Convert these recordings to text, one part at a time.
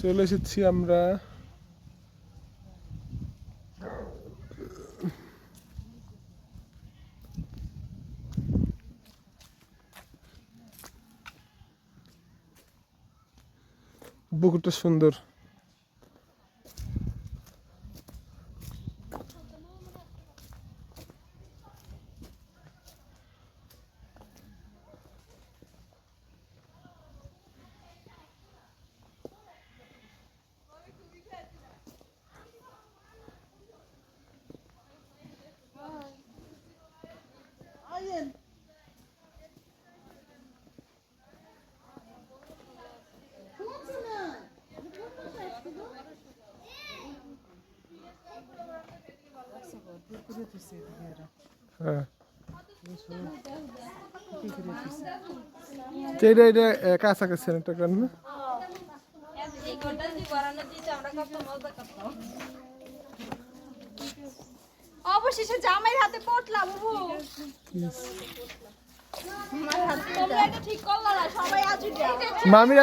চলে এসেছি আমরা। বুকটা সুন্দর। হ্যাঁ তো এটা এটা আহ, কাছাকাছি একটা কারণ না এই ঘণ্টা অবশেষে জামাইয়ের হাতে পটলা বাবু। তোমরা এটা ঠিক করলা না সবাই মামিরা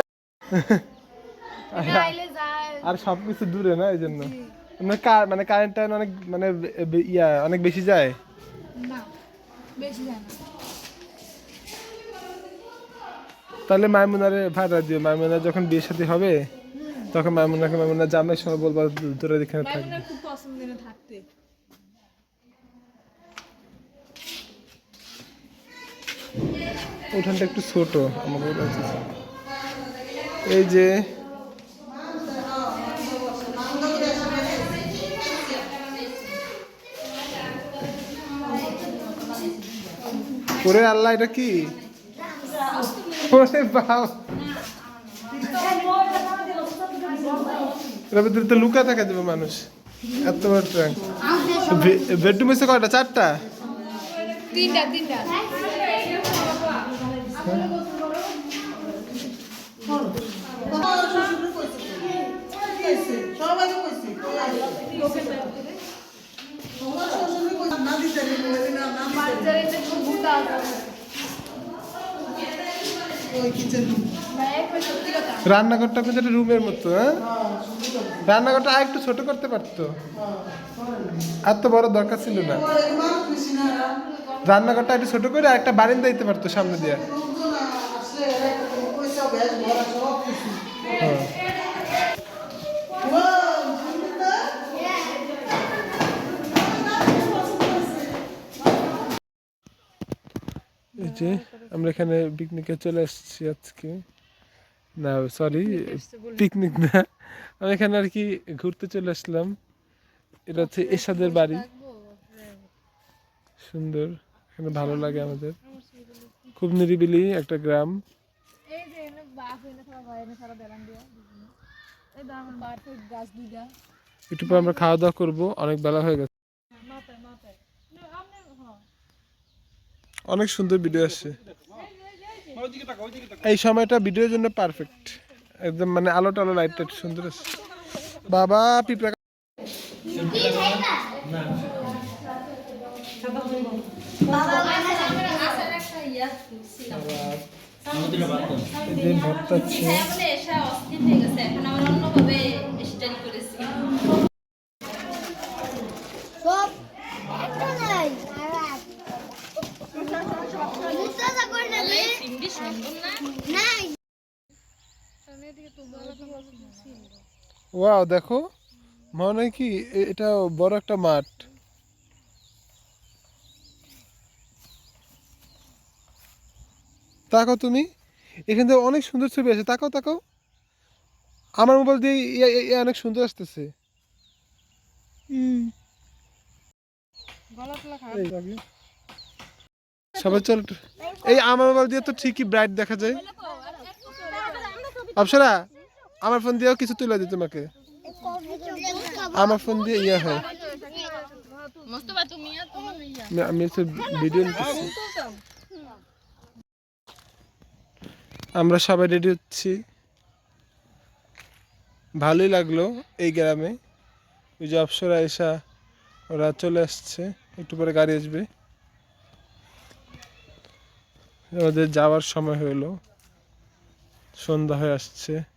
আর সব কিছু দূরে না এই জন্য। মানে কা- মানে কারেন্টটা অনেক মানে ইয়া অনেক বেশি যায়। না বেশি যায় না। তাহলে মাইমুনারে ভাড়া দিও। মাইমুনা যখন বিয়ে সাথে হবে তখন মাইমুনাকে মাইমুনা জামাই সহ বলবা তোরা এখানে থাকবে মাইমুনার খুব পছন্দের থাকতে উঠানটা একটু ছোট আমাকে। এই যে ওরে আল্লাহ এটা কি? ওরে বাবা ভিতরে তো লুকা থাকা যাবে মানুষ। এত বড় ট্রাঙ্ক বেডরুম এসে কয়টা? চারটা? তিনটা তিনটা বাচ্চারা এটা খুব ভূতা আছে রান্নাঘরটা কিন্তু একটা রুমের মতো হ্যাঁ? রান্নাঘরটা আর একটু ছোট করতে পারতো। এত বড় দরকার ছিল না। রান্নাঘরটা একটু ছোট করে একটা বারিন্দা দিতে পারতো সামনে দিয়ে। এই যে আমরা এখানে পিকনিকে চলে এসেছি আজকে। না সরি পিকনিক না। আমি এখানে আর কি ঘুরতে চলে আসলাম। এটা হচ্ছে এসাদের বাড়ি। সুন্দর এখানে ভালো লাগে আমাদের। খুব নিরিবিলি একটা গ্রাম। একটু পর আমরা খাওয়া দাওয়া করব অনেক বেলা হয়ে গেছে মাথায় মাথায় না, আপনি হ্যাঁ অনেক সুন্দর ভিডিও আসছে এই সময়টা ভিডিওর জন্য পারফেক্ট একদম মানে আলো টালো লাইট টাইট সুন্দর আছে। বাবা পিঁপড়া আসার একটা ছিল ভর্তা আছে হ্যাঁ বলে এসা অস্থির হয়ে গেছে এখন আমরা অন্যভাবে স্টাডি করেছি সব একটা নাই মুস্তাজা করে না রে চিংড়ি সুন্দর না নাই ওয়াও দেখো। মনে হয় কি এটা বড় একটা মাঠ। তাকাও তুমি এখান থেকে অনেক সুন্দর ছবি আছে তাকাও তাকাও। আমার মোবাইল দিয়ে অনেক সুন্দর আসতেছে। সবাই চল এই আমার মোবাইল দিয়ে তো ঠিকই ব্রাইট দেখা যায়। অপসরা আমার ফোন দিয়েও কিছু তুলে দিই তোমাকে। আমার ফোন দিয়ে ইয়ে হয়। আমি- হচ্ছে ভিডিও আমরা সবাই রেডি হচ্ছি। ভালোই লাগল এই গ্রামে। ওই যে অপসরা এসা, ওরা চলে আসছে। একটু পরে গাড়ি আসবে। আমাদের যাওয়ার সময় হলো। সন্ধ্যা হয়ে আসছে।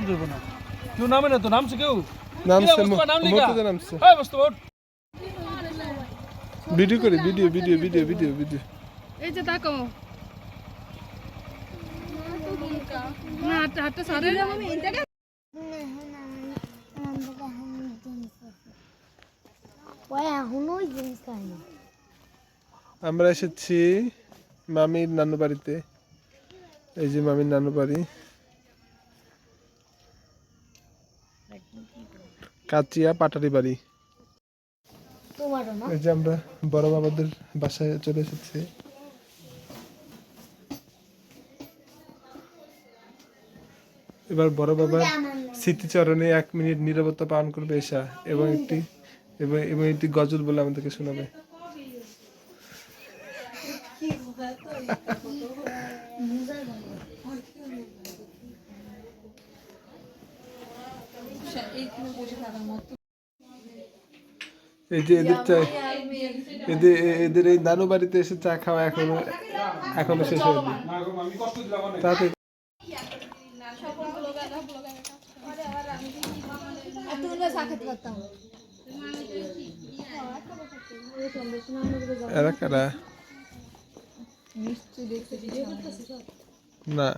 নাম না। কেউ নামে না তো নামছে কেউ? নামছে মুস্তফা, নামছে। হ্যাঁ মুস্তফা ভিডিও করি video video video video video. এই যে না হাতটা আমি আমরা এসেছি মামির নানু বাড়িতে। এই যে মামির নানু বাড়ি। কাচিয়া পাটারি বাড়ি। এই যে আমরা বড় বাবাদের বাসায় চলে এসেছি। এবার বড় বাবার স্মৃতিচরণে এক মিনিট নীরবতা পালন করবে এসা এবং একটি এবং এবং একটি গজল বলে আমাদেরকে শোনাবে। এই যে এদের চা এদের এদের এই নানু বাড়িতে এসে চা খাওয়া এখনও এখনও শেষ হয়নি। তাতে এরা কারা? না।